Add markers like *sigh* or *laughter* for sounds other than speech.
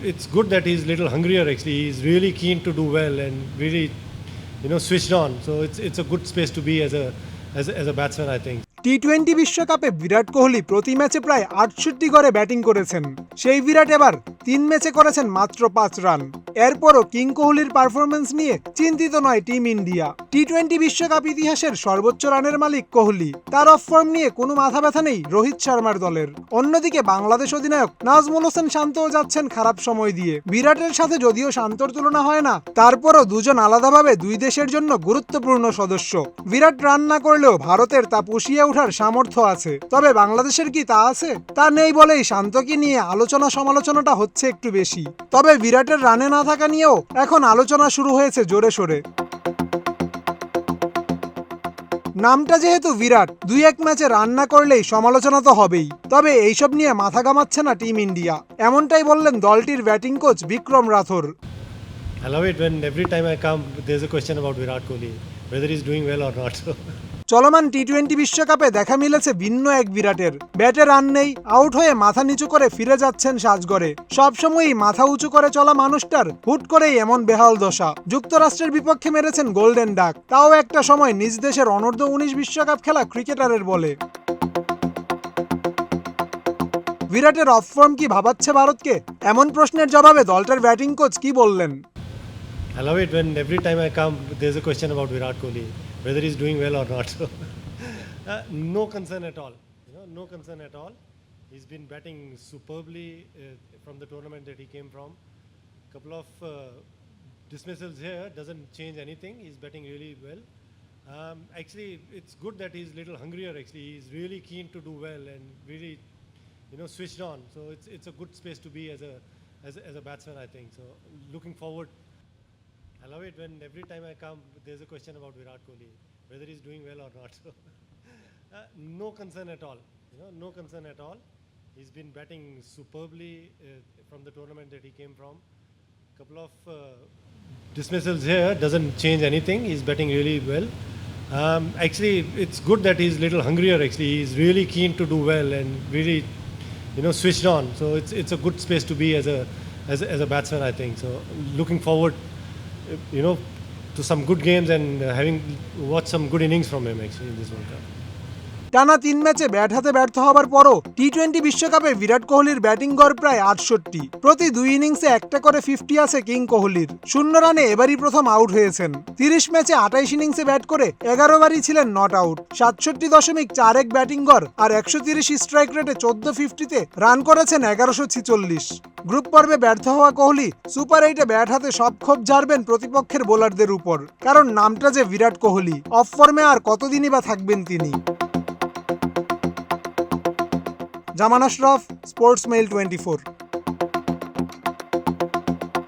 It's good that he's a little hungrier actually. He's really keen to do well and really, you know, switched on. So it's it's a good space to be as a as a, as a batsman, I think. T twenty বিশ্বকাপে বিরাট কোহলি প্রতি ম্যাচে প্রায় আটষট্টি করে batting করেছেন। সেই বিরাট এবার তিন ম্যাচে করেছেন মাত্র পাঁচ রান। এরপরও কিং কোহলির পারফরমেন্স নিয়ে চিন্তিত নয় টিম ইন্ডিয়া। টি টোয়েন্টি বিশ্বকাপ ইতিহাসের সর্বোচ্চ রানের মালিক কোহলি। তার অফ ফর্ম নিয়ে কোনো মাথা ব্যথা নেই রোহিত শর্মার দলের। অন্যদিকে বাংলাদেশ অধিনায়ক নাজমুল হোসেন শান্তও যাচ্ছেন খারাপ সময় দিয়ে। বিরাটের সাথে যদিও শান্তর তুলনা হয় না, তারপরও দুজন আলাদাভাবে দুই দেশের জন্য গুরুত্বপূর্ণ সদস্য। বিরাট রান না করলেও ভারতের তা পুষিয়ে ওঠার সামর্থ্য আছে। তবে বাংলাদেশের কি তা আছে? তা নেই বলেই শান্তকে নিয়ে আলোচনা সমালোচনাটা হচ্ছে একটু বেশি। তবে বিরাটের রানে না থাকা নিয়েও এখন আলোচনা শুরু হয়েছে জোরে সোরে। নামটা যেহেতু বিরাট দুই এক ম্যাচে রান না করলেই সমালোচনা তো হবেই। তবে এইসব নিয়ে মাথা ঘামাচ্ছে না টিম ইন্ডিয়া। এমনটাই বললেন দলটির batting coach Vikram Rathour. I love it when every time I come, there's a question about Virat Kohli, whether he's doing well or not. *laughs* চলমান টি টোয়েন্টি বিশ্বকাপে দেখা মিলেছে ভিন্ন এক বিরাটের। ব্যাটে রান নেই আউট হয়ে মাথা নিচু করে ফিরে যাচ্ছেন সাজগড়ে। সবসময়ই মাথা উঁচু করে চলা মানুষটার হুট করেই এমন বেহাল দশা। যুক্তরাষ্ট্রের বিপক্ষে মেরেছেন গোল্ডেন ডাক। তাও একটা সময় নিজ দেশের অনূর্ধ্ব উনিশ বিশ্বকাপ খেলা ক্রিকেটারের বলে। বিরাটের অফ ফর্ম কি ভাবাচ্ছে ভারতকে? এমন প্রশ্নের জবাবে দলটার ব্যাটিং কোচ কি বললেন? I love it when every time I come, there's a question about Virat Kohli, whether he's doing well or not. So *laughs* uh, no concern at all. You know, no concern at all. He's been batting superbly uh, from the tournament that he came from. Couple of uh, dismissals here doesn't change anything. He's batting really well. Um, actually, it's good that he's a little hungrier. Actually, he's really keen to do well and really, you know, switched on. So it's it's a good space to be as a as as a batsman, I think. So looking forward. It when every time I come, there's a question about Virat Kohli, whether he's doing well or not. *laughs* So uh, no concern at all. You know, no concern at all. He's been batting superbly uh, from the tournament that he came from. Couple of uh, dismissals here doesn't change anything. He's batting really well. Um, actually, it's good that he's a little hungrier. Actually, he's really keen to do well and really, you know, switched on. So it's it's a good space to be as a as as a batsman, I think. So looking forward, you know, to some good games and uh, having watched some good innings from him actually in this World Cup. টানা তিন ম্যাচে bat হাতে ব্যর্থ হবার পরও টি twenty বিশ্বকাপে বিরাট কোহলির batting গড় প্রায় আটষট্টি। প্রতি দুই ইনিংসে একটা করে ফিফটি আছে কিং কোহলির। শূন্য রানে এবারই প্রথম আউট হয়েছেন। তিরিশ ম্যাচে আঠাইশ ইনিংসে ব্যাট করে এগারো বারই ছিলেন নট আউট। সাতষট্টি দশমিক চার এক ব্যাটিং গড় আর একশো তিরিশ স্ট্রাইক রেটে চোদ্দ ফিফটিতে রান করেছেন এগারোশো ছিচল্লিশ। গ্রুপ পর্বে ব্যর্থ হওয়া কোহলি সুপার এইটে ব্যাট হাতে সব ক্ষোভ ঝাড়বেন প্রতিপক্ষের বোলারদের উপর। কারণ নামটা যে বিরাট কোহলি অফ ফর্মে আর কতদিনই বা থাকবেন তিনি? Zaman Ashraf sports mail twenty four